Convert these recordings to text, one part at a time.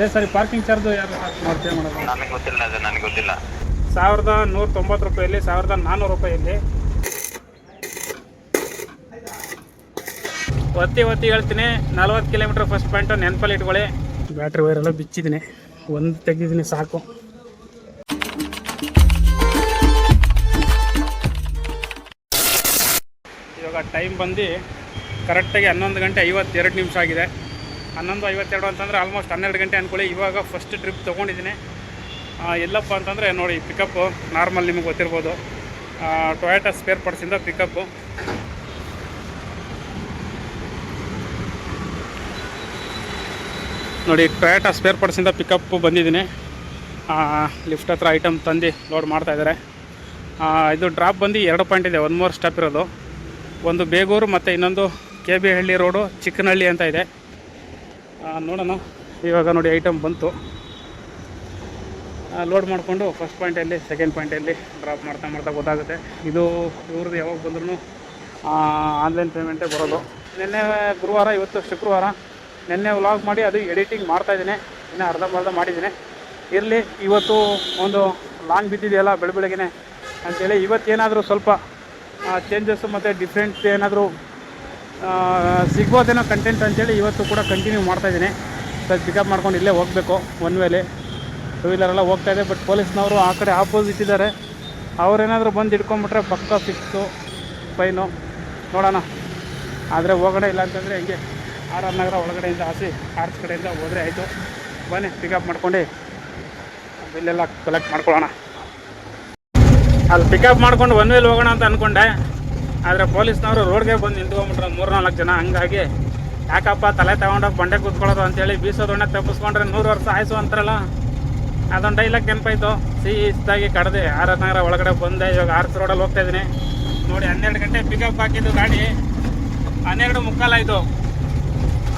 ಅದೇ ಸರಿ parking charge ಯಾರು ಮಾಡ್ತೀವಿ ಮಾಡೋದು ನನಗೆ ಗೊತ್ತಿಲ್ಲ ಅದು ನನಗೆ ಗೊತ್ತಿಲ್ಲ. ಸಾವಿರದ ನೂರ ತೊಂಬತ್ತು ರೂಪಾಯಲ್ಲಿ ಸಾವಿರದ ನಾನ್ನೂರು ರೂಪಾಯಲ್ಲಿ. ಒತ್ತಿ ಒತ್ತಿ ಹೇಳ್ತೀನಿ ನಲ್ವತ್ತು ಕಿಲೋಮೀಟ್ರ್ ಫಸ್ಟ್ ಪಾಯಿಂಟು ನೆನಪಲ್ಲಿ ಇಟ್ಕೊಳ್ಳಿ. ಬ್ಯಾಟ್ರಿ ವೈರೆಲ್ಲ ಬಿಚ್ಚಿದ್ದೀನಿ. ಒಂದು ತೆಗೆದಿದ್ದೀನಿ ಸಾಕು. ಇವಾಗ ಟೈಮ್ ಬಂದು ಕರೆಕ್ಟಾಗಿ ಹನ್ನೊಂದು ಗಂಟೆ ಐವತ್ತೆರಡು ನಿಮಿಷ ಆಗಿದೆ. ಹನ್ನೊಂದು ಐವತ್ತೆರಡು ಅಂತಂದರೆ ಆಲ್ಮೋಸ್ಟ್ ಹನ್ನೆರಡು ಗಂಟೆ ಅಂದ್ಕೊಳ್ಳಿ ಇವಾಗ ಫಸ್ಟ್ ಟ್ರಿಪ್ ತೊಗೊಂಡಿದ್ದೀನಿ. ಎಲ್ಲಪ್ಪ ಅಂತಂದರೆ ನೋಡಿ ಪಿಕಪ್ಪು ನಾರ್ಮಲ್ ನಿಮಗೆ ಗೊತ್ತಿರ್ಬೋದು. ಟೊಯೋಟಾ ಸ್ಪೇರ್ ಪಾರ್ಟ್ಸಿಂದ ಪಿಕಪ್ಪು ನೋಡಿ ಟೊಯೋಟಾ ಸ್ಪೇರ್ ಪಾರ್ಟ್ಸಿಂದ ಪಿಕಪ್ಪು ಬಂದಿದ್ದೀನಿ. ಲಿಫ್ಟ್ ಹತ್ರ ಐಟಮ್ ತಂದು ಲೋಡ್ ಮಾಡ್ತಾ ಇದ್ದಾರೆ. ಇದು ಡ್ರಾಪ್ ಬಂದು ಎರಡು ಪಾಯಿಂಟ್ ಇದೆ ಒಂದು ಮೂರು ಸ್ಟಾಪ್ ಇರೋದು. ಒಂದು ಬೇಗೂರು ಮತ್ತು ಇನ್ನೊಂದು K B Halli road Chikkanahalli ಅಂತ ಇದೆ. ನೋಡೋಣ. ಇವಾಗ ನೋಡಿ ಐಟಮ್ ಬಂತು. ಲೋಡ್ ಮಾಡಿಕೊಂಡು ಫಸ್ಟ್ ಪಾಯಿಂಟಲ್ಲಿ ಸೆಕೆಂಡ್ ಪಾಯಿಂಟಲ್ಲಿ ಡ್ರಾಪ್ ಮಾಡ್ತಾ ಮಾಡ್ತಾ ಗೊತ್ತಾಗುತ್ತೆ. ಇದು ಇವ್ರದ್ದು ಯಾವಾಗ ಬಂದ್ರೂ ಆನ್ಲೈನ್ ಪೇಮೆಂಟೇ ಬರೋದು. ನಿನ್ನೆ ಗುರುವಾರ, ಇವತ್ತು ಶುಕ್ರವಾರ ನಿನ್ನೆ ವ್ಲಾಗ್ ಮಾಡಿ ಅದು ಎಡಿಟಿಂಗ್ ಮಾಡ್ತಾಯಿದ್ದೀನಿ ಇನ್ನೂ ಅರ್ಧಂಬರ್ಧ ಮಾಡಿದ್ದೀನಿ. ಇರಲಿ, ಇವತ್ತು ಒಂದು ಲಾಂಗ್ ಬಿದ್ದಿದೆಯಲ್ಲ ಬೆಳಬೆಳಗ್ಗೆ ಅಂತೇಳಿ ಇವತ್ತೇನಾದರೂ ಸ್ವಲ್ಪ ಚೇಂಜಸ್ಸು ಮತ್ತು ಡಿಫ್ರೆಂಟ್ ಏನಾದರೂ ಸಿಗ್ಬೋದೇನೋ ಕಂಟೆಂಟ್ ಅಂತೇಳಿ ಇವತ್ತು ಕೂಡ ಕಂಟಿನ್ಯೂ ಮಾಡ್ತಾಯಿದ್ದೀನಿ ಸರ್ ಪಿಕಪ್ ಮಾಡ್ಕೊಂಡು ಇಲ್ಲೇ ಹೋಗಬೇಕು ಒನ್ ವೇಲಿ ಟೂ ವೀಲರೆಲ್ಲ ಹೋಗ್ತಾ ಇದೆ ಬಟ್ ಪೊಲೀಸ್ನವರು ಆ ಕಡೆ ಆಪೋಸಿಟ್ ಇದ್ದಾರೆ. ಅವರೇನಾದರೂ ಬಂದು ಇಟ್ಕೊಂಬಿಟ್ರೆ ಪಕ್ಕ ಫಿಕ್ಸು ಫೈನು ನೋಡೋಣ. ಆದರೆ ಹೋಗೋಣ ಇಲ್ಲ ಅಂತಂದರೆ ಹಿಂಗೆ? ಆರ್ ಆರ್ ನಗರ ಒಳಗಡೆಯಿಂದ ಆಸಿ ಆರ್ಸ್ ಕಡೆಯಿಂದ ಹೋದರೆ ಆಯಿತು. ಬನ್ನಿ ಪಿಕಪ್ ಮಾಡ್ಕೊಂಡು ಬಿಲ್ಲೆಲ್ಲ ಕಲೆಕ್ಟ್ ಮಾಡ್ಕೊಳ್ಳೋಣ. ಅಲ್ಲಿ ಪಿಕಪ್ ಮಾಡ್ಕೊಂಡು ಒನ್ ವೇಲ್ ಹೋಗೋಣ ಅಂತ ಅಂದ್ಕೊಂಡೆ ಆದರೆ ಪೊಲೀಸ್ನವರು ರೋಡ್ಗೆ ಬಂದು ನಿಂತ್ಕೊಂಡ್ಬಿಟ್ರೆ ಮೂರು ನಾಲ್ಕು ಜನ. ಹಂಗಾಗಿ ಯಾಕಪ್ಪ ತಲೆ ತಗೊಂಡೋಗಿ ಬಂಡೆ ಕೂತ್ಕೊಳ್ಳೋದು ಅಂತೇಳಿ ಬೀಸೋದೊಣ್ಣೆ ತಪ್ಪಿಸ್ಕೊಂಡ್ರೆ ನೂರು ವರ್ಷ ಆಯ್ಸು ಅಂತಾರಲ್ಲ? ಅದೊಂದು ಡೈಲಾಗ್ ನೆನಪಾಯ್ತು. ಸೀದಾಗಿ ಕಡ್ದೆ ಆರ್ ಎಸ್ ನಗರ ಒಳಗಡೆ ಬಂದೆ. ಇವಾಗ ಆರ್ಸ್ ರೋಡಲ್ಲಿ ಹೋಗ್ತಾ ಇದ್ದೀನಿ. ನೋಡಿ ಹನ್ನೆರಡು ಗಂಟೆ ಪಿಕಪ್ ಹಾಕಿದ್ದು ಗಾಡಿ. ಹನ್ನೆರಡು ಮುಕ್ಕಾಲಾಯಿತು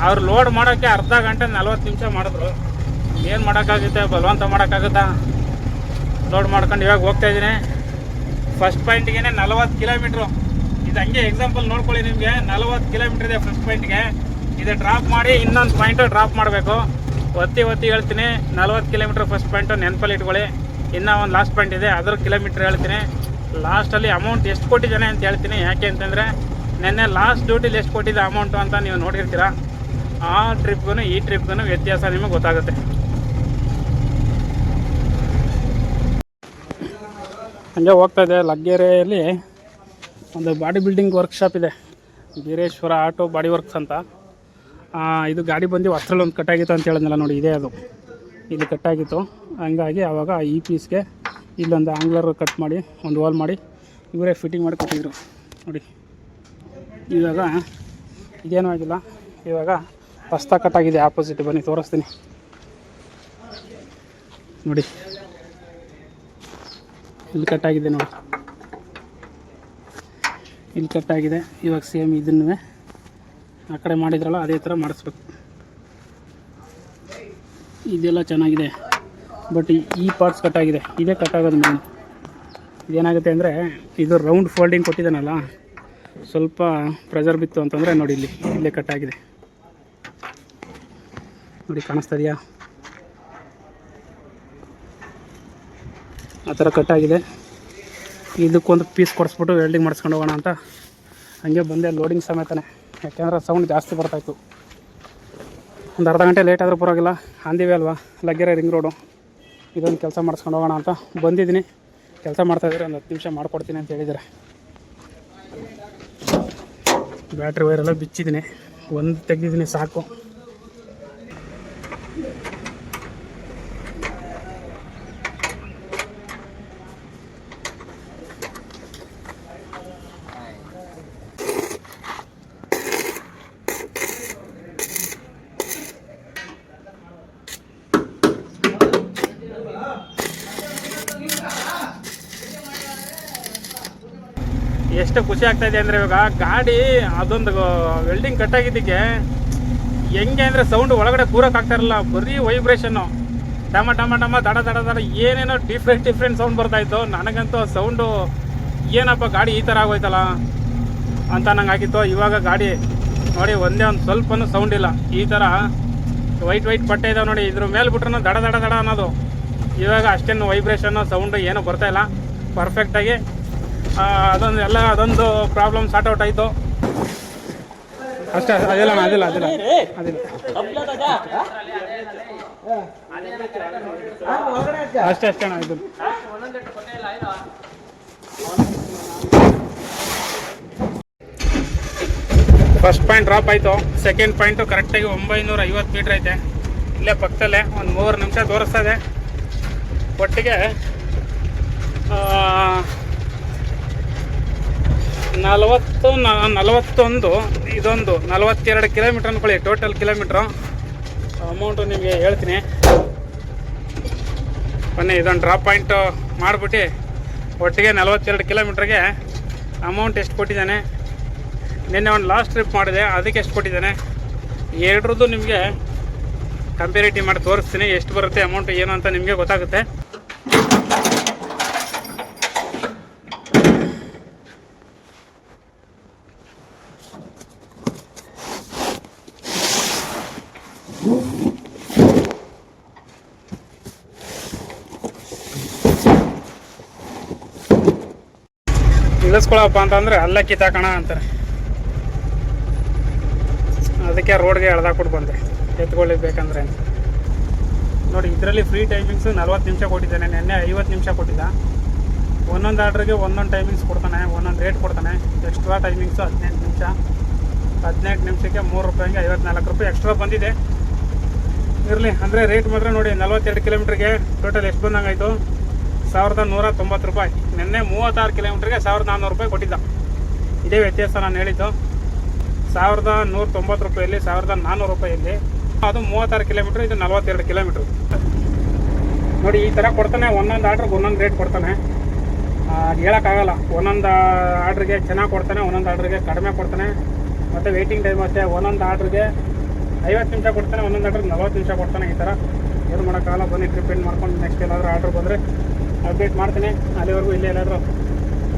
ಅವ್ರು ಲೋಡ್ ಮಾಡೋಕ್ಕೆ ಅರ್ಧ ಗಂಟೆ ನಲ್ವತ್ತು ನಿಮಿಷ ಮಾಡಿದ್ರು. ಏನು ಮಾಡೋಕ್ಕಾಗುತ್ತೆ? ಬಲವಂತ ಮಾಡೋಕ್ಕಾಗುತ್ತಾ? ಲೋಡ್ ಮಾಡ್ಕೊಂಡು ಇವಾಗ ಹೋಗ್ತಾ ಇದ್ದೀನಿ. ಫಸ್ಟ್ ಪಾಯಿಂಟ್ಗೆ ನಲ್ವತ್ತು ಕಿಲೋಮೀಟ್ರು ಇದು ಹಂಗೆ ಎಕ್ಸಾಂಪಲ್ ನೋಡ್ಕೊಳ್ಳಿ ನಿಮಗೆ. ನಲವತ್ತು ಕಿಲೋಮೀಟರ್ ಇದೆ ಫಸ್ಟ್ ಪಾಯಿಂಟ್ಗೆ ಇದು ಡ್ರಾಪ್ ಮಾಡಿ ಇನ್ನೊಂದು ಪಾಯಿಂಟು ಡ್ರಾಪ್ ಮಾಡಬೇಕು. ಒತ್ತಿ ಒತ್ತಿ ಹೇಳ್ತೀನಿ, ನಲ್ವತ್ತು ಕಿಲೋಮೀಟ್ರ್ ಫಸ್ಟ್ ಪಾಯಿಂಟು ನೆನಪಲ್ಲಿ ಇಟ್ಕೊಳ್ಳಿ. ಇನ್ನೂ ಒಂದು ಲಾಸ್ಟ್ ಪಾಯಿಂಟ್ ಇದೆ ಅದ್ರ ಕಿಲೋಮೀಟ್ರ್ ಹೇಳ್ತೀನಿ. ಲಾಸ್ಟಲ್ಲಿ ಅಮೌಂಟ್ ಎಷ್ಟು ಕೊಟ್ಟಿದ್ದಾನೆ ಅಂತ ಹೇಳ್ತೀನಿ. ಯಾಕೆ ಅಂತಂದರೆ, ನಿನ್ನೆ ಲಾಸ್ಟ್ ಡ್ಯೂಟಿಲಿ ಎಷ್ಟು ಕೊಟ್ಟಿದ್ದೆ ಅಮೌಂಟು ಅಂತ ನೀವು ನೋಡಿರ್ತೀರ ಆ ಟ್ರಿಪ್ಗೂ ಈ ಟ್ರಿಪ್ಗೂ ವ್ಯತ್ಯಾಸ ನಿಮಗೆ ಗೊತ್ತಾಗುತ್ತೆ. ಹಂಗೆ ಹೋಗ್ತಾ ಇದೆ ಲಗ್ಗೆರೆಯಲ್ಲಿ. ಒಂದು ಬಾಡಿ ಬಿಲ್ಡಿಂಗ್ ವರ್ಕ್ಶಾಪ್ ಇದೆ. ಬೀರೇಶ್ವರ ಆಟೋ ಬಾಡಿ ವರ್ಕ್ಸ್ ಅಂತ. ಇದು ಗಾಡಿ ಬಂದು ವಸ್ತ್ರಲ್ಲಿ ಒಂದು ಕಟ್ಟಾಗಿತ್ತು ಅಂತ ಹೇಳಿದ್ನಲ್ಲ ನೋಡಿ, ಇದೇ ಅದು. ಇದು ಕಟ್ಟಾಗಿತ್ತು. ಹಂಗಾಗಿ ಆವಾಗ ಈ ಪೀಸ್ಗೆ ಇಲ್ಲೊಂದು ಆಂಗ್ಲರ್ ಕಟ್ ಮಾಡಿ, ಒಂದು ವಾಲ್ ಮಾಡಿ, ಇವರೇ ಫಿಟ್ಟಿಂಗ್ ಮಾಡಿ ಕೊಟ್ಟಿದ್ರು. ನೋಡಿ. ಇವಾಗ ಇದೇನೂ ಆಗಿಲ್ಲ. ಇವಾಗ ಹೊಸ್ತ ಕಟ್ಟಾಗಿದೆ ಆಪೋಸಿಟ್ ಬನ್ನಿ, ತೋರಿಸ್ತೀನಿ. ನೋಡಿ. ಇಲ್ಲಿ ಕಟ್ಟಾಗಿದೆ ನೋಡಿ. ಇಲ್ಲಿ ಕಟ್ಟಾಗಿದೆ ಇವಾಗ ಸೇಮ್ ಇದನ್ನು ಆ ಕಡೆ ಮಾಡಿದ್ರಲ್ಲ, ಅದೇ ಥರ ಮಾಡಿಸ್ಬೇಕು. ಇದೆಲ್ಲ ಚೆನ್ನಾಗಿದೆ. ಬಟ್ ಈ ಪಾರ್ಟ್ಸ್ ಕಟ್ಟಾಗಿದೆ ಇದೇ ಕಟ್ಟಾಗೋದು ಮೇನ್ ಇದೇನಾಗುತ್ತೆ ಅಂದರೆ, ಇದು ರೌಂಡ್ ಫೋಲ್ಡಿಂಗ್ ಕೊಟ್ಟಿದ್ದಾನಲ್ಲ, ಸ್ವಲ್ಪ ಪ್ರೆಷರ್ ಬಿತ್ತು ಅಂತಂದರೆ ನೋಡಿ ಇಲ್ಲಿ, ಇಲ್ಲೇ ಕಟ್ಟಾಗಿದೆ ನೋಡಿ, ಕಾಣಿಸ್ತಾ ಇದೆಯಾ? ಆ ಥರ ಕಟ್ಟಾಗಿದೆ ಇದಕ್ಕೊಂದು ಪೀಸ್ ಕೊಡಿಸ್ಬಿಟ್ಟು ವೆಲ್ಡಿಂಗ್ ಮಾಡಿಸ್ಕೊಂಡು ಹೋಗೋಣ ಅಂತ. ಹಾಗೆ ಬಂದೆ ಲೋಡಿಂಗ್ ಸಮೇತನೇ ಯಾಕೆಂದ್ರೆ ಸೌಂಡ್ ಜಾಸ್ತಿ ಬರ್ತಾಯಿತ್ತು ಒಂದು ಅರ್ಧ ಗಂಟೆ ಲೇಟ್ ಆದರೂ ಪರವಾಗಿಲ್ಲ. ಅಂದಿವೆ ಅಲ್ವಾ? ಲಗ್ಗೆರೆ ರಿಂಗ್ ರೋಡು ಇದೊಂದು ಕೆಲಸ ಮಾಡಿಸ್ಕೊಂಡು ಹೋಗೋಣ ಅಂತ ಬಂದಿದ್ದೀನಿ. ಕೆಲಸ ಮಾಡ್ತಾಯಿದ್ರೆ ಒಂದು ಹತ್ತು ನಿಮಿಷ ಮಾಡ್ಕೊಡ್ತೀನಿ ಅಂತ ಹೇಳಿದ್ದಾರೆ. ಬ್ಯಾಟ್ರಿ ವೈರೆಲ್ಲ ಬಿಚ್ಚಿದ್ದೀನಿ. ಒಂದು ತೆಗೆದಿದ್ದೀನಿ ಸಾಕು ಎಷ್ಟು ಖುಷಿ ಆಗ್ತಾ ಇದೆ ಅಂದರೆ ಇವಾಗ ಗಾಡಿ ಅದೊಂದು ವೆಲ್ಡಿಂಗ್ ಕಟ್ಟಾಗಿದ್ದಕ್ಕೆ ಹೆಂಗೆ ಅಂದರೆ ಸೌಂಡ್ ಒಳಗಡೆ ಕೂರಕ್ಕೆ ಇರಲ್ಲ ಬರೀ ವೈಬ್ರೇಷನ್ನು ಟಮ ಟಮ ಟಮ ದಡ ದಡ ದಡ, ಏನೇನೋ ಡಿಫ್ರೆಂಟ್ ಡಿಫ್ರೆಂಟ್ ಸೌಂಡ್ ಬರ್ತಾಯಿತ್ತು ನನಗಂತೂ ಸೌಂಡು ಏನಪ್ಪ ಗಾಡಿ ಈ ಥರ ಆಗೋಯ್ತಲ್ಲ ಅಂತ ನಂಗೆ ಆಗಿತ್ತು ಇವಾಗ ಗಾಡಿ ನೋಡಿ, ಒಂದೇ ಒಂದು ಸ್ವಲ್ಪನೂ ಸೌಂಡ್ ಇಲ್ಲ. ಈ ಥರ ವೈಟ್ ವೈಟ್ ಬಟ್ಟೆ ಇದಾವೆ ನೋಡಿ, ಇದ್ರ ಮೇಲೆ ಬಿಟ್ರೂ ದಡ ದಡ ದಡ ಅನ್ನೋದು. ಇವಾಗ ಅಷ್ಟೇನು ವೈಬ್ರೇಷನ್ನು ಸೌಂಡು ಏನೂ ಬರ್ತಾ ಇಲ್ಲ. ಪರ್ಫೆಕ್ಟಾಗಿ ಅದೊಂದು ಎಲ್ಲ ಅದೊಂದು ಪ್ರಾಬ್ಲಮ್ ಸಾರ್ಟ್ ಔಟ್ ಆಯಿತು. ಅಷ್ಟೇ, ಅದಿಲ್ಲ ಅದಿಲ್ಲ ಅದಿಲ್ಲ. ಅದಿಲ್ಲ. ಅಷ್ಟೇ ಅಷ್ಟೇ ಇದು. ಫಸ್ಟ್ ಪಾಯಿಂಟ್ ಡ್ರಾಪ್ ಆಯಿತು. ಸೆಕೆಂಡ್ ಪಾಯಿಂಟು ಕರೆಕ್ಟಾಗಿ ಒಂಬೈನೂರ ಐವತ್ತು ಮೀಟ್ರ್ ಐತೆ. ಇಲ್ಲೇ ಪಕ್ಕದಲ್ಲೇ ಒಂದು ಮೂರು ನಿಮಿಷ ತೋರಿಸ್ತಾ ಇದೆ. ಒಟ್ಟಿಗೆ ನಲವತ್ತು ನಲವತ್ತೊಂದು, ಇದೊಂದು, ನಲವತ್ತೆರಡು ಕಿಲೋಮೀಟ್ರ್ ಅಂದ್ಕೊಳ್ಳಿ ಟೋಟಲ್ ಕಿಲೋಮೀಟ್ರು ಅಮೌಂಟು ನಿಮಗೆ ಹೇಳ್ತೀನಿ. ಬನ್ನಿ, ಇದೊಂದು ಡ್ರಾಪ್ ಪಾಯಿಂಟು ಮಾಡಿಬಿಟ್ಟು ಒಟ್ಟಿಗೆ ನಲವತ್ತೆರಡು ಕಿಲೋಮೀಟ್ರಿಗೆ ಅಮೌಂಟ್ ಎಷ್ಟು ಕೊಟ್ಟಿದ್ದಾನೆ? ನಿನ್ನೆ ಒಂದು ಲಾಸ್ಟ್ ಟ್ರಿಪ್ ಮಾಡಿದೆ, ಅದಕ್ಕೆ ಎಷ್ಟು ಕೊಟ್ಟಿದ್ದಾನೆ? ಎರಡರದ್ದು ನಿಮಗೆ ಕಂಪೇರಿಟಿವ್ ಮಾಡಿ ತೋರಿಸ್ತೀನಿ, ಎಷ್ಟು ಬರುತ್ತೆ ಅಮೌಂಟ್ ಏನು ಅಂತ ನಿಮಗೆ ಗೊತ್ತಾಗುತ್ತೆ. ಇಳಿಸ್ಕೊಳಪ್ಪ ಅಂತಂದ್ರೆ ಅಲ್ಲೇ ಕಿತ್ತಾಕೋಣ ಅಂತಾರೆ. ಅದಕ್ಕೆ ರೋಡ್ಗೆ ಎಳ್ದಾಕೊಟ್ಟು ಬಂದೆ. ಎತ್ಕೊಳ್ಳಿ ಬೇಕಂದ್ರೆ ನೋಡಿ, ಇದರಲ್ಲಿ ಫ್ರೀ ಟೈಮಿಂಗ್ಸು ನಲ್ವತ್ತು ನಿಮಿಷ ಕೊಟ್ಟಿದ್ದಾನೆ. ನಿನ್ನೆ ಐವತ್ತು ನಿಮಿಷ ಕೊಟ್ಟಿದ್ದ. ಒಂದೊಂದು ಆರ್ಡ್ರಿಗೆ ಒಂದೊಂದು ಟೈಮಿಂಗ್ಸ್ ಕೊಡ್ತಾನೆ, ಒಂದೊಂದು ರೇಟ್ ಕೊಡ್ತಾನೆ. ಎಕ್ಸ್ಟ್ರಾ ಟೈಮಿಂಗ್ಸು ಹದಿನೆಂಟು ನಿಮಿಷ. ಹದಿನೆಂಟು ನಿಮಿಷಕ್ಕೆ ಮೂರು ರೂಪಾಯಿಗೆ ಐವತ್ನಾಲ್ಕು ರೂಪಾಯಿ ಎಕ್ಸ್ಟ್ರಾ ಬಂದಿದೆ. ಇರಲಿ, ಅಂದರೆ ರೇಟ್ ಮಾತ್ರ ನೋಡಿ, ನಲ್ವತ್ತೆರಡು ಕಿಲೋಮೀಟ್ರಿಗೆ ಟೋಟಲ್ ಎಷ್ಟು ಬಂದಂಗಾಯಿತು? ಸಾವಿರದ ನೂರ ತೊಂಬತ್ತು ರೂಪಾಯಿ. ನಿನ್ನೆ ಮೂವತ್ತಾರು ಕಿಲೋಮೀಟ್ರಿಗೆ ಸಾವಿರದ ನಾನ್ನೂರು ರೂಪಾಯಿ ಕೊಟ್ಟಿದ್ದ. ಇದೇ ವ್ಯತ್ಯಾಸ ನಾನು ಹೇಳಿದ್ದು. ಸಾವಿರದ ನೂರ ತೊಂಬತ್ತು ರೂಪಾಯಲ್ಲಿ ಸಾವಿರದ ನಾನ್ನೂರು ರೂಪಾಯಲ್ಲಿ ಅದು ಮೂವತ್ತಾರು ಕಿಲೋಮೀಟ್ರ್, ಇದು ನಲವತ್ತೆರಡು ಕಿಲೋಮೀಟ್ರ್. ನೋಡಿ, ಈ ಥರ ಕೊಡ್ತಾನೆ, ಒಂದೊಂದು ಆರ್ಡ್ರಿಗೆ ಒಂದೊಂದು ರೇಟ್ ಕೊಡ್ತಾನೆ. ಅದು ಹೇಳೋಕ್ಕಾಗಲ್ಲ. ಒಂದೊಂದು ಆರ್ಡ್ರಿಗೆ ಚೆನ್ನಾಗಿ ಕೊಡ್ತಾನೆ, ಒಂದೊಂದು ಆರ್ಡ್ರಿಗೆ ಕಡಿಮೆ ಕೊಡ್ತಾನೆ. ಮತ್ತು ವೆಯ್ಟಿಂಗ್ ಟೈಮ್ ಅಷ್ಟೇ ಒಂದೊಂದು ಆರ್ಡ್ರಿಗೆ ಐವತ್ತು ನಿಮಿಷ ಕೊಡ್ತಾನೆ, ಒಂದೊಂದು ಆರ್ಡ್ರಿಗೆ ನಲ್ವತ್ತು ನಿಮಿಷ ಕೊಡ್ತಾನೆ ಈ ಥರ. ಏನು ಮಾಡೋಕ್ಕಾಗಲ್ಲ, ಬನ್ನಿ ಟ್ರಿಪ್ ಮಾಡ್ಕೊಂಡು ನೆಕ್ಸ್ಟ್ ಏನಾದರೂ ಆರ್ಡ್ರ್ ಬಂದರೆ. ಅಪ್ಡೇಟ್ ಮಾಡ್ತೀನಿ. ಅಲ್ಲಿವರೆಗೂ ಇಲ್ಲೇ ಎಲ್ಲಾದರೂ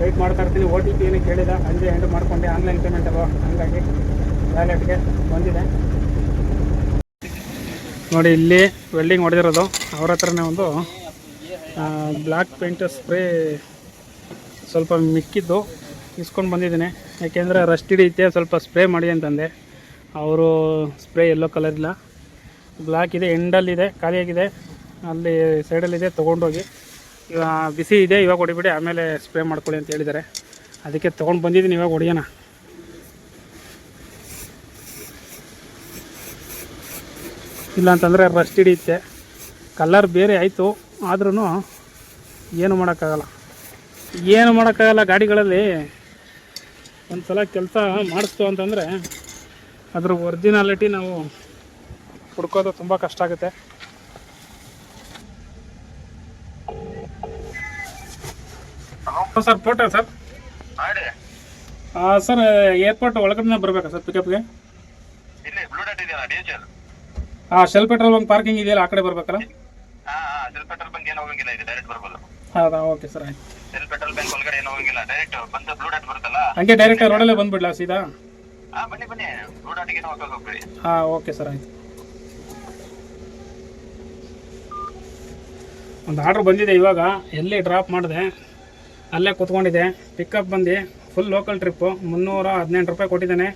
ವೆಯ್ಟ್ ಮಾಡ್ತಾ ಇರ್ತೀನಿ. ಓ ಟಿ ಪಿ ಏನು ಕೇಳಿಲ್ಲ ಹಂಗೆ ಎಂಟು ಮಾಡ್ಕೊಂಡೆ. ಆನ್ಲೈನ್ ಪೇಮೆಂಟ್ ಅಲ್ವಾ ಹಂಗಾಗಿ ವ್ಯಾಲೆಟ್ಗೆ ಬಂದಿದೆ. ನೋಡಿ, ಇಲ್ಲಿ ವೆಲ್ಡಿಂಗ್ ಹೊಡೆದಿರೋದು. ಅವ್ರ ಹತ್ರನೇ ಒಂದು ಬ್ಲ್ಯಾಕ್ ಪೇಂಟ್ ಸ್ಪ್ರೇ ಸ್ವಲ್ಪ ಮಿಕ್ಕಿದ್ದು ಇಸ್ಕೊಂಡು ಬಂದಿದ್ದೀನಿ. ಯಾಕೆಂದರೆ ರಸ್ಟ್ ಹಿಡಿಯುತ್ತೆ. ಸ್ವಲ್ಪ ಸ್ಪ್ರೇ ಮಾಡಿ ಅಂತಂದೆ. ಅವರು ಸ್ಪ್ರೇ ಎಲ್ಲೋ ಕಲರ್ ಇಲ್ಲ. ಬ್ಲ್ಯಾಕ್ ಇದೆ. ಎಂಡಲ್ಲಿದೆ ಖಾಲಿಯಾಗಿದೆ. ಅಲ್ಲಿ ಸೈಡಲ್ಲಿದೆ ತೊಗೊಂಡೋಗಿ. ಇವಾಗ ಬಿಸಿ ಇದೆ, ಇವಾಗ ಹೊಡಿಬಿಡಿ, ಆಮೇಲೆ ಸ್ಪ್ರೇ ಮಾಡ್ಕೊಳ್ಳಿ ಅಂತ ಹೇಳಿದ್ದಾರೆ. ಅದಕ್ಕೆ ತೊಗೊಂಡು ಬಂದಿದ್ದೀನಿ, ಇವಾಗ ಹೊಡಿಯೋಣ. ಇಲ್ಲ ಅಂತಂದರೆ ರಸ್ಟ್ ಹಿಡಿಯುತ್ತೆ. ಕಲ್ಲರ್ ಬೇರೆ ಆಯಿತು ಆದ್ರೂ ಏನು ಮಾಡೋಕ್ಕಾಗಲ್ಲ. ಏನು ಮಾಡೋಕ್ಕಾಗಲ್ಲ ಗಾಡಿಗಳಲ್ಲಿ. ಒಂದು ಸಲ ಕೆಲಸ ಮಾಡಿಸ್ತು ಅಂತಂದರೆ ಅದ್ರ ಒರಿಜಿನಾಲಿಟಿ ನಾವು ಹುಡ್ಕೋದು ತುಂಬ ಕಷ್ಟ ಆಗುತ್ತೆ. Sir photo sir? ಮಾಡಿ ಸರ್ ಏರ್ಪೋರ್ಟ್ ಒಳಗಡೆ ಬರಬೇಕಾ ಸರ್ ಪಿಕಪ್ಗೆ ಇಲ್ಲಿ ಬ್ಲೂ ಡಾಟ್ ಇದೆಯಲ್ಲ ಡಿ ಎಚ್ ಹಾಂ ಶೆಲ್ ಪೆಟ್ರೋಲ್ ಬಂಕ್ ಪಾರ್ಕಿಂಗ್ ಇದೆಯಲ್ಲ ಆ ಕಡೆ ಬರ್ಬೇಕಲ್ಲ? ಹಾಂ ಹಾ ಸೆಲ್ ಪೆಟ್ರೋಲ್ ಬಂಕ್ ಏನು ಹೋಗಂಗಿಲ್ಲ ಇದು ಡೈರೆಕ್ಟ್ ಬರ್ಬೋದು. ಹೌದಾ ಓಕೆ ಸರ್ ಆಯ್ತು. ಸೆಲ್ ಪೆಟ್ರೋಲ್ ಬ್ಯಾಂಕ್ ಒಳಗಡೆ ಏನು ಹೋಗಂಗಿಲ್ಲ ಡೈರೆಕ್ಟ್ ಬಂದು ಬ್ಲೂ ಡಾಟ್ ಬರುತ್ತಲ್ಲ? ಹಂಗೆ ಡೈರೆಕ್ಟ್ ರೋಡಲ್ಲೇ ಬಂದ್ಬಿಡ್ಲಾ ಸೀದಾ? ಹಾಂ ಬನ್ನಿ ಬನ್ನಿ ಬ್ಲೂ ಡಾಟ್ಗೆ ಏನು ಹೋಗ್ಬೇಡಿ. ಹಾಂ ಓಕೆ ಸರ್ ಆಯ್ತು. ಒಂದು ಆರ್ಡ್ರ್ ಬಂದಿದೆ ಇವಾಗ ಎಲ್ಲಿ ಡ್ರಾಪ್ ಮಾಡಿದೆ. ಅಲ್ಲೇ ಕೂತ್ಕೊಂಡಿದೆ ಪಿಕಪ್ ಬಂದು ಫುಲ್ ಲೋಕಲ್ ಟ್ರಿಪ್ಪು ಮುನ್ನೂರ ಹದಿನೆಂಟು ರೂಪಾಯಿ ಕೊಟ್ಟಿದ್ದಾನೆ.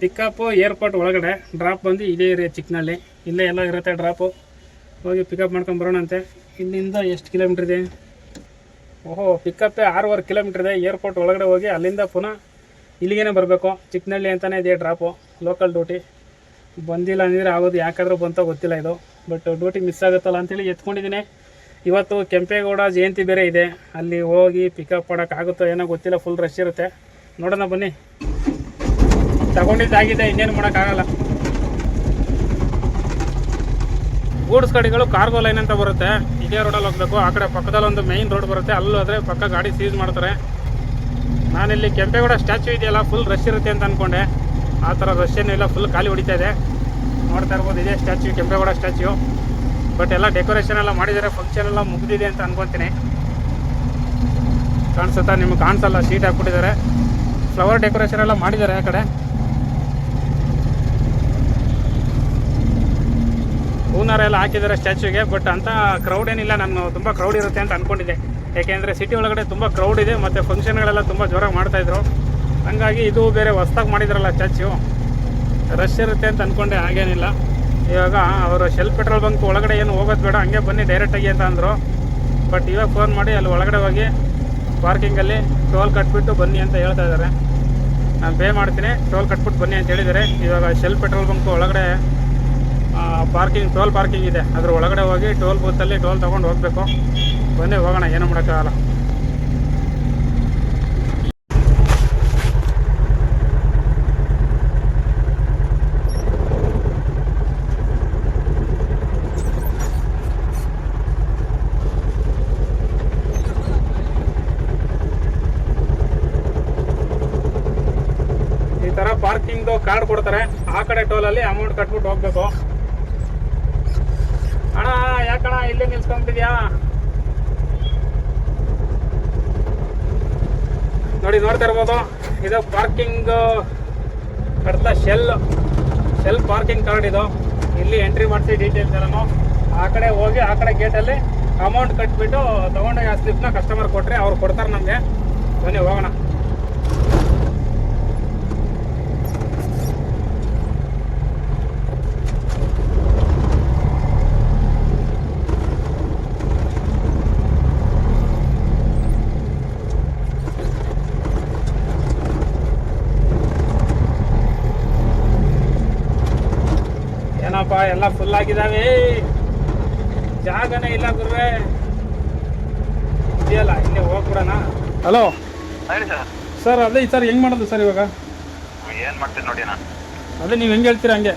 ಪಿಕಪ್ಪು ಏರ್ಪೋರ್ಟ್ ಒಳಗಡೆ. ಡ್ರಾಪ್ ಬಂದು ಇದೇ ಏರಿಯಾ ಚಿಕ್ಕನಳ್ಳಿ ಇಲ್ಲೇ ಎಲ್ಲ ಇರುತ್ತೆ ಡ್ರಾಪು ಹೋಗಿ ಪಿಕಪ್ ಮಾಡ್ಕೊಂಡು ಬರೋಣಂತೆ ಇಲ್ಲಿಂದ ಎಷ್ಟು ಕಿಲೋಮೀಟ್ರ್ ಇದೆ? ಓಹೋ ಪಿಕಪ್ಪೇ ಆರೂವರೆ ಕಿಲೋಮೀಟ್ರ್ ಇದೆ. ಏರ್ಪೋರ್ಟ್ ಒಳಗಡೆ ಹೋಗಿ ಅಲ್ಲಿಂದ ಪುನಃ ಇಲ್ಲಿಗೇನೆ ಬರಬೇಕು. ಚಿಕ್ಕನಳ್ಳಿ ಅಂತಲೇ ಇದೆ ಡ್ರಾಪು ಲೋಕಲ್ ಡ್ಯೂಟಿ ಬಂದಿಲ್ಲ ಅಂದರೆ ಆಗೋದು ಯಾಕಾದರೂ ಬಂತೋ ಗೊತ್ತಿಲ್ಲ ಇದು. ಬಟ್ ಡ್ಯೂಟಿ ಮಿಸ್ ಆಗುತ್ತಲ್ಲ ಅಂತೇಳಿ ಎತ್ಕೊಂಡಿದ್ದೀನಿ. ಇವತ್ತು ಕೆಂಪೇಗೌಡ ಜಯಂತಿ ಬೇರೆ ಇದೆ. ಅಲ್ಲಿ ಹೋಗಿ ಪಿಕಪ್ ಮಾಡೋಕ್ಕಾಗುತ್ತೋ ಏನೋ ಗೊತ್ತಿಲ್ಲ ಫುಲ್ ರಶ್ ಇರುತ್ತೆ. ನೋಡೋಣ ಬನ್ನಿ. ತಗೊಂಡಿದ್ದಾಗಿದೆ ಇನ್ನೇನು ಮಾಡೋಕ್ಕಾಗಲ್ಲ ಗೂಡ್ಸ್ ಗಾಡಿಗಳು ಕಾರ್ಗೋ ಲೈನ್ ಅಂತ ಬರುತ್ತೆ. ಇದೇ ರೋಡಲ್ಲಿ ಹೋಗಬೇಕು. ಆ ಕಡೆ ಪಕ್ಕದಲ್ಲಿ ಒಂದು ಮೈನ್ ರೋಡ್ ಬರುತ್ತೆ. ಅಲ್ಲೂ ಆದರೆ ಪಕ್ಕ ಗಾಡಿ ಸೀಸ್ ಮಾಡ್ತಾರೆ. ನಾನಿಲ್ಲಿ ಕೆಂಪೇಗೌಡ ಸ್ಟ್ಯಾಚು ಇದೆಯಲ್ಲ ಫುಲ್ ರಶ್ ಇರುತ್ತೆ ಅಂತ ಅಂದ್ಕೊಂಡೆ ಆ ಥರ ರಶ್ ಏನಿಲ್ಲ ಫುಲ್ ಖಾಲಿ ಹೊಡಿತಾ ಇದೆ. ನೋಡ್ತಾ ಇರ್ಬೋದು, ಇದೇ ಸ್ಟ್ಯಾಚ್ಯೂ ಕೆಂಪೇಗೌಡ ಸ್ಟ್ಯಾಚ್ಯೂ ಬಟ್ ಎಲ್ಲ ಡೆಕೋರೇಷನ್ ಎಲ್ಲ ಮಾಡಿದ್ದಾರೆ ಫಂಕ್ಷನ್ ಎಲ್ಲ ಮುಗಿದಿದೆ ಅಂತ ಅನ್ಕೊತೀನಿ. ಕಾಣಿಸುತ್ತಾ? ನಿಮ್ಗೆ ಕಾಣಿಸಲ್ಲ, ಶೀಟ್ ಹಾಕ್ಬಿಟ್ಟಿದ್ದಾರೆ. ಫ್ಲವರ್ ಡೆಕೋರೇಷನ್ ಎಲ್ಲ ಮಾಡಿದ್ದಾರೆ ಆ ಕಡೆ. ಹೂನಾರ ಎಲ್ಲ ಹಾಕಿದ್ದಾರೆ ಸ್ಟ್ಯಾಚ್ಯೂಗೆ, ಬಟ್ ಅಂತ ಕ್ರೌಡ್ ಏನಿಲ್ಲ, ನಾನು ತುಂಬ ಕ್ರೌಡ್ ಇರುತ್ತೆ ಅಂತ ಅಂದ್ಕೊಂಡಿದ್ದೆ ಯಾಕೆಂದರೆ ಸಿಟಿ ಒಳಗಡೆ ತುಂಬ ಕ್ರೌಡ್ ಇದೆ, ಮತ್ತು ಫಂಕ್ಷನ್ಗಳೆಲ್ಲ ತುಂಬ ಜೋರಾಗಿ ಮಾಡ್ತಾಯಿದ್ರು ಹಂಗಾಗಿ ಇದು ಬೇರೆ ಹೊಸ್ದಾಗಿ ಮಾಡಿದ್ರಲ್ಲ ಸ್ಟ್ಯಾಚ್ಯೂ ರಶ್ ಇರುತ್ತೆ ಅಂತ ಅಂದ್ಕೊಂಡೆ ಹಾಗೇನಿಲ್ಲ. ಇವಾಗ ಅವರು ಶೆಲ್ ಪೆಟ್ರೋಲ್ ಬಂಕ್ ಒಳಗಡೆ ಏನು ಹೋಗೋದು ಬೇಡ, ಹಂಗೆ ಬನ್ನಿ ಡೈರೆಕ್ಟಾಗಿ ಅಂತ ಅಂದರು. ಬಟ್ ಇವಾಗ ಫೋನ್ ಮಾಡಿ ಅಲ್ಲಿ ಒಳಗಡೆ ಹೋಗಿ ಪಾರ್ಕಿಂಗಲ್ಲಿ ಟೋಲ್ ಕಟ್ಬಿಟ್ಟು ಬನ್ನಿ ಅಂತ ಹೇಳ್ತಾ ಇದ್ದಾರೆ. ನಾನು ಪೇ ಮಾಡ್ತೀನಿ ಟೋಲ್ ಕಟ್ಬಿಟ್ಟು ಬನ್ನಿ ಅಂತ ಹೇಳಿದ್ದಾರೆ. ಇವಾಗ ಶೆಲ್ ಪೆಟ್ರೋಲ್ ಬಂಕ್ ಒಳಗಡೆ ಪಾರ್ಕಿಂಗ್ ಟೋಲ್ ಪಾರ್ಕಿಂಗ್ ಇದೆ. ಅದ್ರ ಒಳಗಡೆ ಹೋಗಿ ಟೋಲ್ ಬೂತಲ್ಲಿ ಟೋಲ್ ತೊಗೊಂಡು ಹೋಗಬೇಕು. ಬನ್ನಿ, ಹೋಗೋಣ, ಏನು ಮಾಡೋಕ್ಕಾಗಲ್ಲ ಈ ತರ ಪಾರ್ಕಿಂಗ್ ಕಾರ್ಡ್ ಕೊಡ್ತಾರೆ ಟೋಲಲ್ಲಿ ಅಮೌಂಟ್ ಕಟ್ಬಿಟ್ಟು ಹೋಗ್ಬೇಕು. ಅಣ್ಣ, ಯಾಕಣ್ಣ ಇಲ್ಲೇ ನಿಲ್ಸ್ಕೊಂಬಿಟ್ಟಿದ್ಯಾ ನೋಡಿ, ನೋಡ್ತಾ ಇರ್ಬೋದು. ಇದು ಪಾರ್ಕಿಂಗ್ ಕಡ್ತ ಶೆಲ್ ಶೆಲ್ ಪಾರ್ಕಿಂಗ್ ಕಾರ್ಡ್ ಇದು. ಇಲ್ಲಿ ಎಂಟ್ರಿ ಮಾಡಿಸಿ ಡೀಟೇಲ್ಸ್ ಎಲ್ಲನೂ. ಆ ಕಡೆ ಹೋಗಿ, ಆ ಕಡೆ ಗೇಟಲ್ಲಿ ಅಮೌಂಟ್ ಕಟ್ಬಿಟ್ಟು ತೊಗೊಂಡೋಗಿ ಆ ಸ್ಲಿಪ್ನ ಕಸ್ಟಮರ್ ಕೊಟ್ಟರೆ ಅವ್ರು ಕೊಡ್ತಾರೆ ನಮಗೆ. ಬನ್ನಿ, ಹೋಗೋಣ. ಏನಪ್ಪ ಎಲ್ಲ ಫುಲ್ ಆಗಿದಾವೆ. ಜಾಗನೇ ಇಲ್ಲ ಗುರುವೇ. ಇದೆಯಲ್ಲ ಇಲ್ಲೇ ಹೋಗ್ಬಿಡೋಣ. ಹಲೋ ಹೇಳಿ ಸರ್. ಸರ್ ಅದೇ ಸರ್ ಹೆಂಗ್ ಮಾಡೋದು ಸರ್ ಇವಾಗ? ಏನು ಮಾಡ್ತೀನಿ ನೋಡಿ ಅಣ್ಣ. ಅದೇ ನೀವು ಹೆಂಗೆ ಹೇಳ್ತೀರಾ ಹಂಗೆ?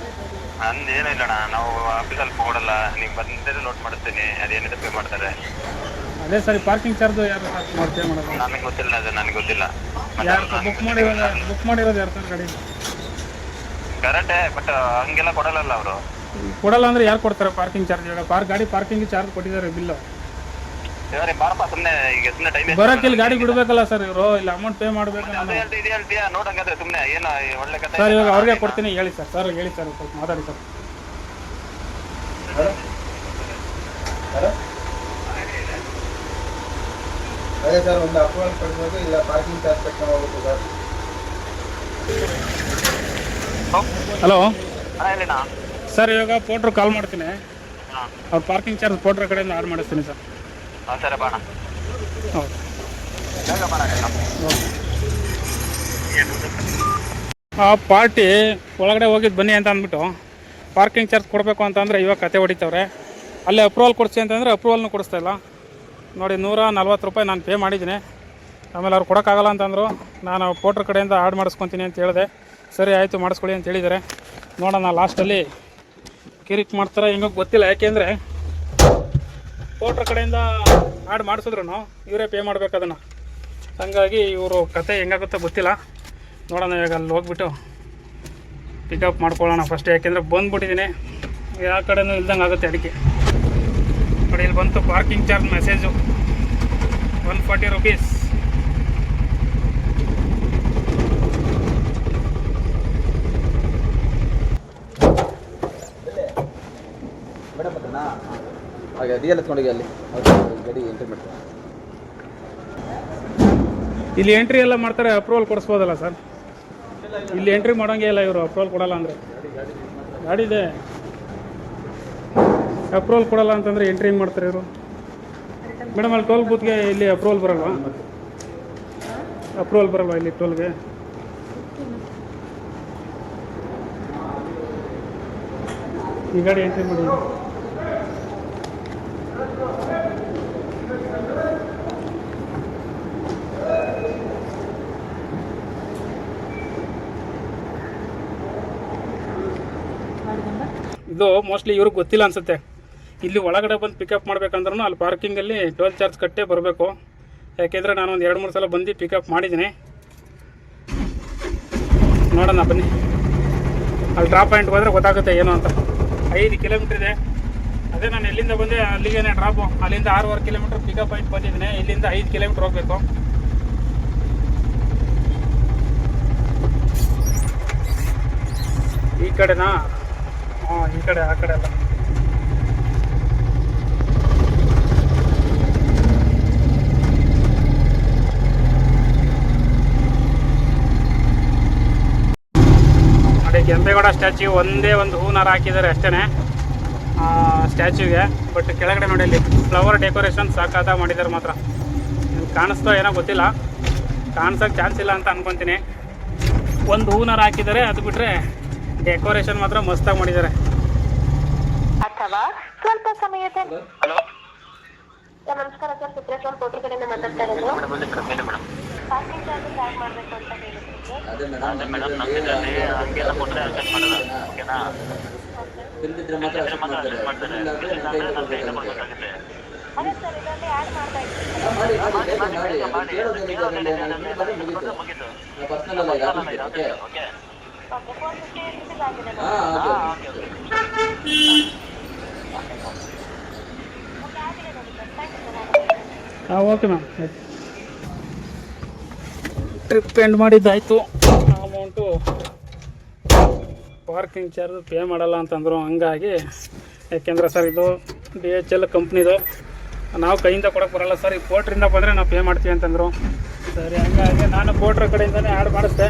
ನಂದು ಏನೂ ಇಲ್ಲಣ್ಣ ನಾವು ಆಫೀಸಲ್ಲಿ ಕೊಡಲ್ಲ ನೀವು ಬಂದರೆ ನೋಟ್ ಮಾಡ್ತೀನಿ ಅದೇನಿದೆ ಪೇ ಮಾಡ್ತಾರೆ. ಅದೇ ಸರ್ ಪಾರ್ಕಿಂಗ್ ಚಾರ್ಜ್ ಯಾರು ಮಾಡ್ತೀವಿ ಮಾಡೋದು? ನನಗೆ ಗೊತ್ತಿಲ್ಲ ಅದು ನನಗೆ ಗೊತ್ತಿಲ್ಲ. ಯಾರು ಬುಕ್ ಮಾಡಿರೋದು ಬುಕ್ ಮಾಡಿರೋದು ಯಾರು ಸರ್ ಗಾಡಿ? ಕರೆಕ್ಟೇ ಬಟ್ ಹಂಗೆಲ್ಲ ಕೊಡಲ್ಲಲ್ಲ ಅವರು. ಕೊಡಲ್ಲ ಅಂದ್ರೆ ಯಾರು ಕೊಡ್ತಾರೆ ಪಾರ್ಕಿಂಗ್ ಚಾರ್ಜ್ ಹೇಳ? ಪಾರ್ಕ್ ಗಾಡಿ ಪಾರ್ಕಿಂಗ್ ಚಾರ್ಜ್ ಕೊಟ್ಟಿದ್ದಾರೆ ಬಿಲ್ಲು ಇವ್ರೆ ಬಾರಪ್ಪ ಸುಮ್ಮನೆ ಈಗ ಸುಮ್ಮನೆ ಟೈಮ್ ಬರೋಕೆ ಇಲ್ಲಿ ಗಾಡಿ ಬಿಡ್ಬೇಕಲ್ಲ ಸರ್ ಇವರು? ಇಲ್ಲ ಅಮೌಂಟ್ ಪೇ ಮಾಡ್ಬೇಕು ಅದೇ ಹೇಳ್ತಿ ಇದು ಹೇಳ್ತೀಯಾ ನೋಡಂಗಾದ್ರೆ ಸುಮ್ಮನೆ ಏನು ಒಳ್ಳೆ ಸರ್ ಇವಾಗ ಅವ್ರಿಗೆ ಕೊಡ್ತೀನಿ ಹೇಳಿ ಸರ್ ಸರ್ ಹೇಳಿ ಸರ್ ಸ್ವಲ್ಪ ಮಾತಾಡಿ ಸರ್ ಅದೇ ಸರ್ ಒಂದು ಅಪ್ರೂವಲ್ ಕೊಡ್ಬೋದು ಇಲ್ಲ ಪಾರ್ಕಿಂಗ್ ಚಾರ್ಜ್ ಕಟ್ಕೊಂಡು ಹೋಗ್ಬೇಕು ಸರ್ ಹಲೋ ಸರ್ ಇವಾಗ ಪೋಟ್ರು ಕಾಲ್ ಮಾಡ್ತೀನಿ. ಹಾಂ. ಅವ್ರು ಪಾರ್ಕಿಂಗ್ ಚಾರ್ಜ್ ಪೋಟ್ರ ಕಡೆಯಿಂದ ಆರ್ಡ್ ಮಾಡಿಸ್ತೀನಿ ಸರ್. ಹಾಂ ಸರಿ ಬಾಣ. ಹೌದು. ಆ ಪಾರ್ಟಿ ಒಳಗಡೆ ಹೋಗಿದ್ದು ಬನ್ನಿ ಅಂತ ಅಂದ್ಬಿಟ್ಟು ಪಾರ್ಕಿಂಗ್ ಚಾರ್ಜ್ ಕೊಡಬೇಕು ಅಂತಂದರೆ ಇವಾಗ ಕತೆ ಹೊಡಿತವ್ರೆ. ಅಲ್ಲೇ ಅಪ್ರೂವಲ್ ಕೊಡಿಸಿ ಅಂತಂದರೆ ಅಪ್ರೂವಲ್ನು ಕೊಡಿಸ್ತಾ ಇಲ್ಲ. ನೋಡಿ ನೂರ ನಲ್ವತ್ತು ರೂಪಾಯಿ ನಾನು ಪೇ ಮಾಡಿದ್ದೀನಿ. ಆಮೇಲೆ ಅವ್ರು ಕೊಡೋಕ್ಕಾಗಲ್ಲ ಅಂತಂದರು ನಾನು ಪೋಟ್ರ್ ಕಡೆಯಿಂದ ಆರ್ಡ್ ಮಾಡಿಸ್ಕೊತೀನಿ ಅಂತ ಹೇಳಿದೆ. ಸರಿ ಆಯಿತು ಮಾಡಿಸ್ಕೊಳ್ಳಿ ಅಂತ ಹೇಳಿದ್ದಾರೆ. ನೋಡೋಣ ಲಾಸ್ಟಲ್ಲಿ ಕಿರಿಕ್ ಮಾಡ್ತಾರೆ, ಹೆಂಗೋ ಗೊತ್ತಿಲ್ಲ. ಯಾಕೆಂದರೆ ಕೋಟ್ರ ಕಡೆಯಿಂದ ಆಡ್ ಮಾಡಿಸಿದ್ರು ಇವರೇ ಪೇ ಮಾಡ್ಬೇಕು ಅದನ್ನು. ಹಂಗಾಗಿ ಇವರು ಕತೆ ಹೆಂಗಾಗುತ್ತೋ ಗೊತ್ತಿಲ್ಲ. ನೋಡೋಣ ಇವಾಗ ಅಲ್ಲಿ ಹೋಗ್ಬಿಟ್ಟು ಪಿಕಪ್ ಮಾಡ್ಕೊಳ್ಳೋಣ ಫಸ್ಟ್ ಯಾಕೆಂದ್ರೆ ಬಂದ್ಬಿಟ್ಟಿದ್ದೀನಿ. ಯಾವ ಕಡೆನೂ ಇಲ್ದಂಗೆ ಆಗುತ್ತೆ ಅದಕ್ಕೆ ನೋಡಿ, ಇಲ್ಲಿ ಬಂತು parking charge message one forty rupees ಇಲ್ಲಿ ಎಂಟ್ರಿ ಎಲ್ಲ ಮಾಡ್ತಾರೆ ಅಪ್ರೂವಲ್ ಕೊಡಿಸ್ಬೋದಲ್ಲ ಸರ್? ಇಲ್ಲಿ ಎಂಟ್ರಿ ಮಾಡೋಂಗೆ ಇಲ್ಲ ಇವರು ಅಪ್ರೂವಲ್ ಕೊಡಲ್ಲ ಅಂದ್ರೆ. ಗಾಡಿ ಇದೆ ಅಪ್ರೂವಲ್ ಕೊಡಲ್ಲ ಅಂತಂದರೆ ಎಂಟ್ರಿ ಮಾಡ್ತಾರೆ ಇವರು? ಮೇಡಮ್ ಅಲ್ಲಿ ಟೋಲ್ ಬೂತ್ಗೆ ಇಲ್ಲಿ ಅಪ್ರೂವಲ್ ಬರಲ್ವಾ? ಅಪ್ರೂವಲ್ ಬರಲ್ವಾ ಇಲ್ಲಿ ಟೋಲ್ಗೆ ಈ ಗಾಡಿ ಎಂಟ್ರಿ ಮಾಡಿ. ಇದು ಮೋಸ್ಟ್ಲಿ ಇವ್ರಿಗೆ ಗೊತ್ತಿಲ್ಲ ಅನ್ಸುತ್ತೆ. ಇಲ್ಲಿ ಒಳಗಡೆ ಬಂದು ಪಿಕಪ್ ಮಾಡ್ಬೇಕಂದ್ರೂ ಅಲ್ಲಿ ಪಾರ್ಕಿಂಗಲ್ಲಿ ಟೋಲ್ ಚಾರ್ಜ್ ಕಟ್ಟೇ ಬರಬೇಕು. ಯಾಕೆಂದರೆ ನಾನು ಒಂದು ಎರಡು, ಮೂರು ಸಲ ಬಂದು ಪಿಕಪ್ ಮಾಡಿದ್ದೀನಿ. ನೋಡೋಣ ಬನ್ನಿ. ಅಲ್ಲಿ ಡ್ರಾಪ್ ಪಾಯಿಂಟ್ ಹೋದರೆ ಗೊತ್ತಾಗುತ್ತೆ ಏನು ಅಂತ. ಐದು ಕಿಲೋಮೀಟ್ರ್ ಇದೆ. ಅದೇ ನಾನು ಎಲ್ಲಿಂದ ಬಂದೆ, ಅಲ್ಲಿಗೇನೆ ಡ್ರಾಪು ಅಲ್ಲಿಂದ ಆರೂವರೆ ಕಿಲೋಮೀಟ್ರ್ ಪಿಕಪ್ ಪಾಯಿಂಟ್ ಬಂದಿದ್ದೀನಿ. ಇಲ್ಲಿಂದ ಐದು ಕಿಲೋಮೀಟ್ರ್ ಹೋಗಬೇಕು. ಈ ಕಡೆನಾ? ಹಾಂ, ಈ ಕಡೆ, ಆ ಕಡೆ ಎಲ್ಲ. ಕೆಂಪೇಗೌಡ ಸ್ಟ್ಯಾಚ್ಯೂ ಒಂದೇ ಒಂದು ಹೂನಾರ ಹಾಕಿದ್ದಾರೆ ಅಷ್ಟೇ ಸ್ಟ್ಯಾಚ್ಯೂಗೆ, ಬಟ್ ಕೆಳಗಡೆ ನೋಡಿ ಅಲ್ಲಿ ಫ್ಲವರ್ ಡೆಕೋರೇಷನ್ ಸಾಕಾದ ಮಾಡಿದ್ದಾರೆ ಮಾತ್ರ. ಕಾಣಿಸ್ತೋ ಏನೋ ಗೊತ್ತಿಲ್ಲ. ಕಾಣಿಸೋಕೆ ಚಾನ್ಸ್ ಇಲ್ಲ ಅಂತ ಅನ್ಕೊತೀನಿ. ಒಂದು ಹೂನಾರ ಹಾಕಿದ್ದಾರೆ, ಅದು ಬಿಟ್ಟರೆ ಡೆಕೋರೇಷನ್ ಮಾತ್ರ ಮಸ್ತಾಗಿ ಮಾಡಿದ್ದಾರೆ. ಅಥವಾ ಸ್ವಲ್ಪ ಸಮಯದ ಹಲೋ ಸರ್ ನಮಸ್ಕಾರ ಸರ್ ಚಿತ್ರೇಶ್ವರ ಕೋಟೆ ಕಡೆಯಿಂದ ಮಾತಾಡ್ತಾ ಇರೋದು. ಪಾರ್ಕಿಂಗ್ ಆ್ಯಡ್ ಮಾಡಬೇಕು ಅಂತ ಹೇಳಿದ್ರು. ಅದೇ ಸರ್ ಇದರಲ್ಲಿ ಆ್ಯಡ್ ಮಾಡ್ತಾ ಇದ್ದೀನಿ ಹಾ, ಓಕೆ ಮ್ಯಾಮ್ ಟ್ರಿಪ್ ಎಂಡ್ ಮಾಡಿದ್ದಾಯಿತು. ಅಮೌಂಟು ಪಾರ್ಕಿಂಗ್ ಚಾರ್ಜ್ ಪೇ ಮಾಡಲ್ಲ ಅಂತಂದರು. ಹಂಗಾಗಿ ಯಾಕೆಂದರೆ ಸರ್ ಇದು ಡಿ ಎಚ್ ಎಲ್ ಕಂಪ್ನಿದು ನಾವು ಕೈಯಿಂದ ಕೊಡೋಕೆ ಬರಲ್ಲ ಸರ್ ಈ ಪೋಟ್ರಿಂದ ಬಂದರೆ ನಾವು ಪೇ ಮಾಡ್ತೀವಿ ಅಂತಂದರು. ಸರಿ ಹಂಗಾಗಿ ನಾನು ಪೋಟ್ರ ಕಡೆಯಿಂದನೇ ಆ್ಯಡ್ ಮಾಡಿಸ್ದೆ.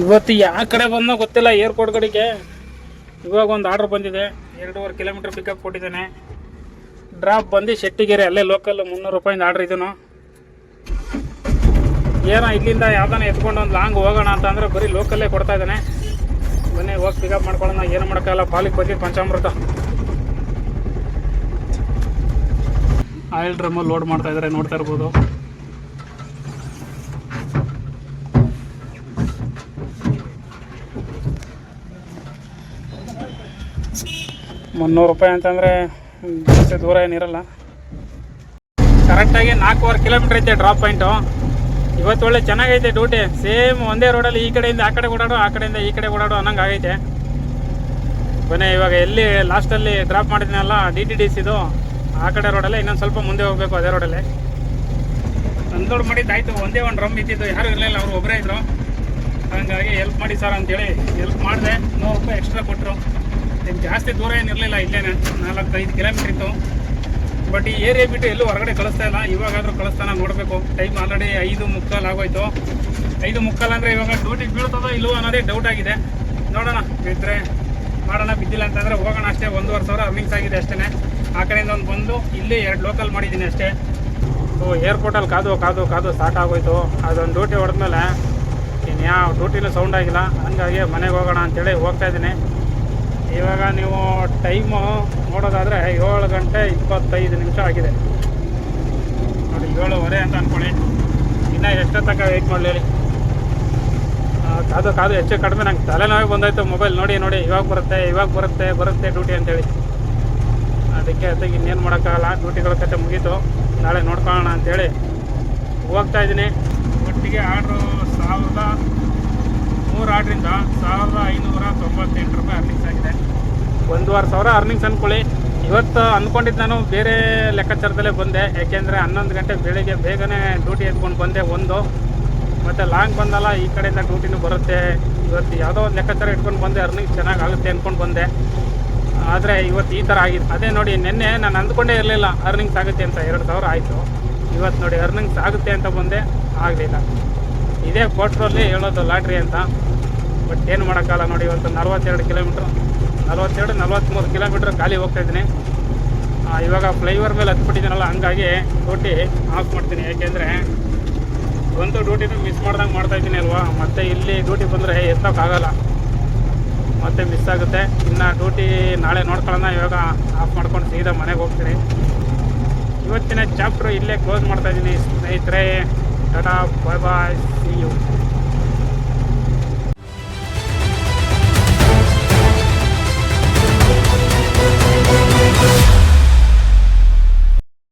ಇವತ್ತು ಯಾವ ಕಡೆ ಬಂದೋ ಗೊತ್ತಿಲ್ಲ ಏರ್ಪೋರ್ಟ್ ಕಡೆಗೆ. ಇವಾಗ ಒಂದು ಆರ್ಡ್ರ್ ಬಂದಿದೆ. ಎರಡೂವರೆ ಕಿಲೋಮೀಟ್ರ್ ಪಿಕಪ್ ಕೊಟ್ಟಿದ್ದಾನೆ. ಡ್ರಾಪ್ ಬಂದು ಶೆಟ್ಟಿಗೆರೆ, ಅಲ್ಲೇ ಲೋಕಲ್ ಮುನ್ನೂರು ರೂಪಾಯಿಂದ ಆರ್ಡ್ರ್ ಇದನ್ನು ಏನೋ ಇಲ್ಲಿಂದ ಯಾವ್ದಾನ ಎತ್ಕೊಂಡು ಒಂದು ಲಾಂಗ್ ಹೋಗೋಣ ಅಂತ ಅಂದ್ರೆ ಬರೀ ಲೋಕಲ್ಲೇ ಕೊಡ್ತಾ ಇದ್ದಾನೆ. ಬನ್ನಿ ಹೋಗಿ ಪಿಕಪ್ ಮಾಡ್ಕೊಳ್ಳೋಣ, ಏನು ಮಾಡೋಕ್ಕಲ್ಲ ಪಾಲಿಗೆ ಬಂದಿದ್ದು ಪಂಚಾಮೃತ. ಆಯಿಲ್ ಡ್ರಮ್ಮಲ್ಲಿ ಲೋಡ್ ಮಾಡ್ತಾ ಇದ್ದಾರೆ, ನೋಡ್ತಾ ಇರ್ಬೋದು. ಮುನ್ನೂರು ರೂಪಾಯಿ ಅಂತಂದರೆ ಜಾಸ್ತಿ ದೂರ ಏನಿರಲ್ಲ ಕರೆಕ್ಟಾಗಿ ನಾಲ್ಕೂವರೆ ಕಿಲೋಮೀಟ್ರ್ ಐತೆ ಡ್ರಾಪ್ ಪಾಯಿಂಟು ಇವತ್ತು ಒಳ್ಳೆ ಚೆನ್ನಾಗೈತೆ ಡ್ಯೂಟಿ ಸೇಮ್ ಒಂದೇ ರೋಡಲ್ಲಿ ಈ ಕಡೆಯಿಂದ ಆ ಕಡೆ ಓಡಾಡು, ಆ ಕಡೆಯಿಂದ ಈ ಕಡೆ ಓಡಾಡೋ ಅನ್ನಂಗೆ ಆಗೈತೆ. ಬನ್ನಿ, ಇವಾಗ ಎಲ್ಲಿ ಲಾಸ್ಟಲ್ಲಿ ಡ್ರಾಪ್ ಮಾಡಿದ್ನಲ್ಲ ಡಿ ಟಿ ಡಿ ಸಿದು ಆ ಕಡೆ ರೋಡಲ್ಲೇ ಇನ್ನೊಂದು ಸ್ವಲ್ಪ ಮುಂದೆ ಹೋಗಬೇಕು ಅದೇ ರೋಡಲ್ಲಿ ಮಾಡಿದ್ದು ಮಾಡಿದ್ದಾಯ್ತು ಒಂದೇ ಒಂದು ಡ್ರಮ್ ಇದ್ದಿದ್ದು, ಯಾರು ಇರಲಿಲ್ಲ, ಅವರು ಒಬ್ಬರೇ ಇದ್ದರು ಹಾಗಾಗಿ ಹೆಲ್ಪ್ ಮಾಡಿ ಸರ್ ಅಂತೇಳಿ ಹೆಲ್ಪ್ ಮಾಡಿದೆ, ನೂರು ರೂಪಾಯಿ ಎಕ್ಸ್ಟ್ರಾ ಕೊಟ್ಟರು ಏನು ಜಾಸ್ತಿ ದೂರ ಏನಿರಲಿಲ್ಲ ಇಲ್ಲೇನೆ. ನಾಲ್ಕು ಐದು ಕಿಲೋಮೀಟ್ರ್ ಇತ್ತು. ಬಟ್ ಈ ಏರಿಯಾ ಬಿಟ್ಟು ಎಲ್ಲೂ ಹೊರಗಡೆ ಕಳಿಸ್ತಾ ಇಲ್ಲ. ಇವಾಗಾದರೂ ಕಳಿಸ್ತಾನ ನೋಡಬೇಕು. ಟೈಮ್ ಆಲ್ರೆಡಿ ಐದು ಮುಕ್ಕಾಲು ಆಗೋಯ್ತು. ಐದು ಮುಕ್ಕಾಲು ಅಂದರೆ ಇವಾಗ ಡ್ಯೂಟಿ ಬೀಳ್ತದೋ ಇಲ್ಲವೋ ಅನ್ನೋದೇ ಡೌಟ್ ಆಗಿದೆ. ನೋಡೋಣ ಬಿದ್ದರೆ ಮಾಡೋಣ, ಬಿದ್ದಿಲ್ಲ ಅಂತಂದರೆ ಹೋಗೋಣ ಅಷ್ಟೇ. ಒಂದೂವರೆ ಸಾವಿರ ಅರ್ನಿಂಗ್ಸ್ ಆಗಿದೆ ಅಷ್ಟೇ ಆ ಕಡೆಯಿಂದ ಒಂದು ಬಂದು ಇಲ್ಲಿ ಎರಡು ಲೋಕಲ್ ಮಾಡಿದ್ದೀನಿ ಅಷ್ಟೇ. ಸೊ ಏರ್ಪೋರ್ಟಲ್ಲಿ ಕಾದು ಕಾದು ಕಾದು ಸಾಕಾಗೋಯ್ತು ಅದೊಂದು ಡ್ಯೂಟಿ ಹೊಡೆದ್ಮೇಲೆ ಇನ್ಯಾವ ಡ್ಯೂಟಿಲೂ ಸೌಂಡ್ ಆಗಿಲ್ಲ. ಹಂಗಾಗಿ ಮನೆಗೆ ಹೋಗೋಣ ಅಂತೇಳಿ ಹೋಗ್ತಾ ಇದ್ದೀನಿ. ಇವಾಗ ನೀವು ಟೈಮು ನೋಡೋದಾದರೆ ಏಳು ಗಂಟೆ ಇಪ್ಪತ್ತೈದು ನಿಮಿಷ ಆಗಿದೆ. ನೋಡಿ, ಏಳುವರೆ ಅಂತ ಅಂದ್ಕೊಳ್ಳಿ ಇನ್ನೂ ಎಷ್ಟೋ ವೆಯ್ಟ್ ಮಾಡಲಿ ಹೇಳಿ. ಕಾದು ಕಾದು ಹೆಚ್ಚು ಕಡಿಮೆ ನಂಗೆ ತಲೆನೋವೇ ಬಂದಾಯ್ತು ಮೊಬೈಲ್ ನೋಡಿ ನೋಡಿ, ಇವಾಗ ಬರುತ್ತೆ ಇವಾಗ ಬರುತ್ತೆ ಬರುತ್ತೆ ಡ್ಯೂಟಿ ಅಂತೇಳಿ. ಅದಕ್ಕೆ ಅದಕ್ಕೆ ಇನ್ನೇನು ಮಾಡೋಕ್ಕಾಗಲ್ಲ ಡ್ಯೂಟಿಗಳ ಕತೆ ಮುಗೀತು. ನಾಳೆ ನೋಡ್ಕೊಳ್ಳೋಣ ಅಂತೇಳಿ ಹೋಗ್ತಾ ಇದ್ದೀನಿ. ಒಟ್ಟಿಗೆ ಆರ್ಡ್ರು ಸಾವಿರದ ಮೂರು ಆರ್ಡ್ರಿಂದ ಸಾವಿರದ ಐನೂರ ತೊಂಬತ್ತೆಂಟು ರೂಪಾಯಿ ಅರ್ನಿಂಗ್ಸ್ ಆಗಿದೆ. ಒಂದೂವರೆ ಸಾವಿರ ಅರ್ನಿಂಗ್ಸ್ ಅಂದ್ಕೊಳ್ಳಿ ಇವತ್ತು ಅಂದ್ಕೊಂಡಿದ್ದು ನಾನು ಬೇರೆ ಲೆಕ್ಕಾಚಾರದಲ್ಲೇ ಬಂದೆ. ಯಾಕೆಂದರೆ ಹನ್ನೊಂದು ಗಂಟೆ ಬೆಳಿಗ್ಗೆ ಬೇಗನೆ ಡ್ಯೂಟಿ ಎತ್ಕೊಂಡು ಬಂದೆ ಒಂದು. ಮತ್ತು ಲಾಂಗ್ ಬಂದಲ್ಲ, ಈ ಕಡೆಯಿಂದ ಡ್ಯೂಟಿನೂ ಬರುತ್ತೆ. ಇವತ್ತು ಯಾವುದೋ ಒಂದು ಲೆಕ್ಕಾಚಾರ ಇಟ್ಕೊಂಡು ಬಂದೆ ಅರ್ನಿಂಗ್ಸ್ ಚೆನ್ನಾಗಿ ಆಗುತ್ತೆ ಅಂದ್ಕೊಂಡು ಬಂದೆ. ಆದರೆ ಇವತ್ತು ಈ ಥರ ಆಗಿದೆ, ಅದೇ ನೋಡಿ, ನಿನ್ನೆ ನಾನು ಅಂದ್ಕೊಂಡೇ ಇರಲಿಲ್ಲ ಅರ್ನಿಂಗ್ಸ್ ಆಗುತ್ತೆ ಅಂತ. ಎರಡು ಸಾವಿರ ಆಯಿತು. ಇವತ್ತು ನೋಡಿ ಅರ್ನಿಂಗ್ಸ್ ಆಗುತ್ತೆ ಅಂತ ಬಂದೆ. ಆಗಲಿಲ್ಲ. ಇದೇ ಕೋಟ್ರಲ್ಲಿ ಹೇಳೋದು ಲಾಟ್ರಿ ಅಂತ. ಬಟ್ ಏನು ಮಾಡೋಕ್ಕಲ್ಲ ನೋಡಿ ಇವತ್ತು ನಲ್ವತ್ತೆರಡು ಕಿಲೋಮೀಟ್ರ್ ನಲ್ವತ್ತೆರಡು ನಲ್ವತ್ತ್ಮೂರು ಕಿಲೋಮೀಟ್ರ್ ಖಾಲಿ ಹೋಗ್ತಾ ಇದ್ದೀನಿ. ಆ, ಇವಾಗ ಫ್ಲೈಓವರ್ ಮೇಲೆ ಹತ್ಬಿಟ್ಟಿದ್ದೀನಲ್ಲ ಹಂಗಾಗಿ ಡ್ಯೂಟಿ ಆಫ್ ಮಾಡ್ತೀನಿ. ಯಾಕೆಂದರೆ ಒಂದು ಡ್ಯೂಟಿನೂ ಮಿಸ್ ಮಾಡ್ದಂಗೆ ಮಾಡ್ತಾ ಇದ್ದೀನಿ ಅಲ್ವಾ? ಮತ್ತು ಇಲ್ಲಿ ಡ್ಯೂಟಿ ಬಂದರೆ ಎತ್ತೋಕ್ಕಾಗಲ್ಲ. ಮತ್ತೆ ಮಿಸ್ ಆಗುತ್ತೆ. ಇನ್ನು ಡ್ಯೂಟಿ ನಾಳೆ ನೋಡ್ಕೊಳ್ಳೋಣ. ಇವಾಗ ಆಫ್ ಮಾಡ್ಕೊಂಡು ಸೀದಾ ಮನೆಗೆ ಹೋಗ್ತೀನಿ. ಇವತ್ತಿನ ಚಾಪ್ಟ್ರು ಇಲ್ಲೇ ಕ್ಲೋಸ್ ಮಾಡ್ತಾಯಿದ್ದೀನಿ ಸ್ನೇಹಿತರೆ 大家拜拜 see you